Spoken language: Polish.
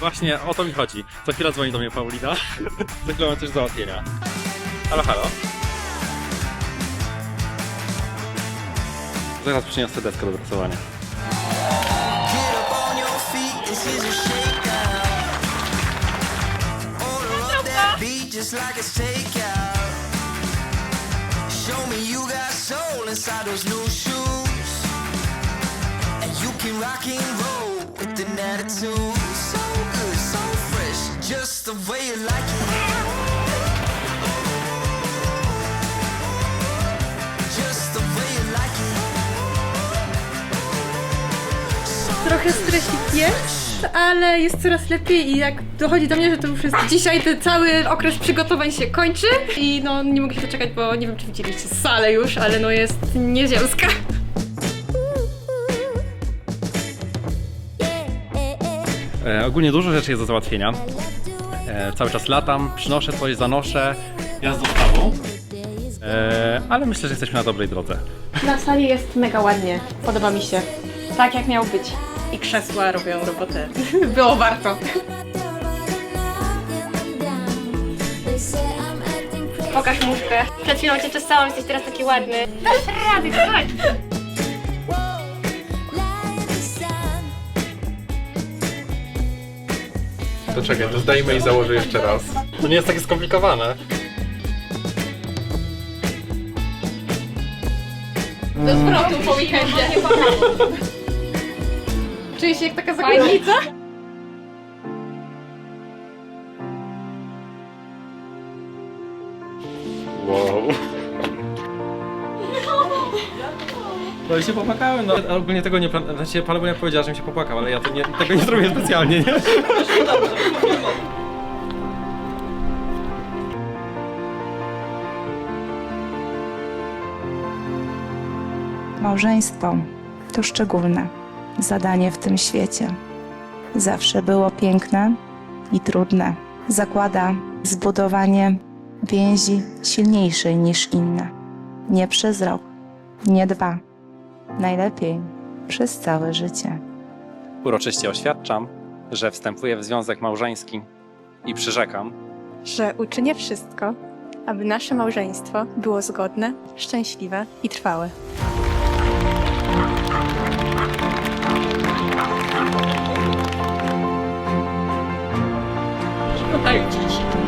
Właśnie o to mi chodzi. Co chwila dzwoni do mnie Paulina. Za chwilę mam coś do załatwienia. Halo, halo. Zaraz przyniosę deskę do wypracowania. Get up on your feet, this is a shakedown. Order up that beat just like it's takeout. Show me you got soul inside those new shoes. And you can rock and roll with an attitude. Just the way you like it. Just the way you like it. Trochę stresik jest, ale jest coraz lepiej i jak dochodzi do mnie, że to już jest dzisiaj ten cały okres przygotowań się kończy i no nie mogę się doczekać, bo nie wiem czy widzieliście salę już, ale no jest nieziemska. E, ogólnie dużo rzeczy jest do załatwienia. E, cały czas latam, przynoszę coś, zanoszę. Ja z dostawą. E, ale myślę, że jesteśmy na dobrej drodze. Na sali jest mega ładnie, podoba mi się. Tak jak miało być. I krzesła robią robotę. Było warto. Pokaż muszkę. Przed chwilą cię czesałam, jesteś teraz taki ładny. Dasz rady, chodź! To czekaj, to zdajmy i założę jeszcze raz. To nie jest takie skomplikowane. Do zwrotu po weekendzie. Czuję się jak taka zakładnica. Wow. No i się popłakałem, no ale ogólnie tego nie plan... Znaczy, Panowania powiedziała, żebym się popłakał, ale ja to nie, tego nie zrobię specjalnie, nie? Małżeństwo to szczególne zadanie w tym świecie. Zawsze było piękne i trudne. Zakłada zbudowanie więzi silniejszej niż inne. Nie przez rok, nie dwa. Najlepiej przez całe życie. Uroczyście oświadczam, że wstępuję w związek małżeński i przyrzekam, że uczynię wszystko, aby nasze małżeństwo było zgodne, szczęśliwe i trwałe. Tak.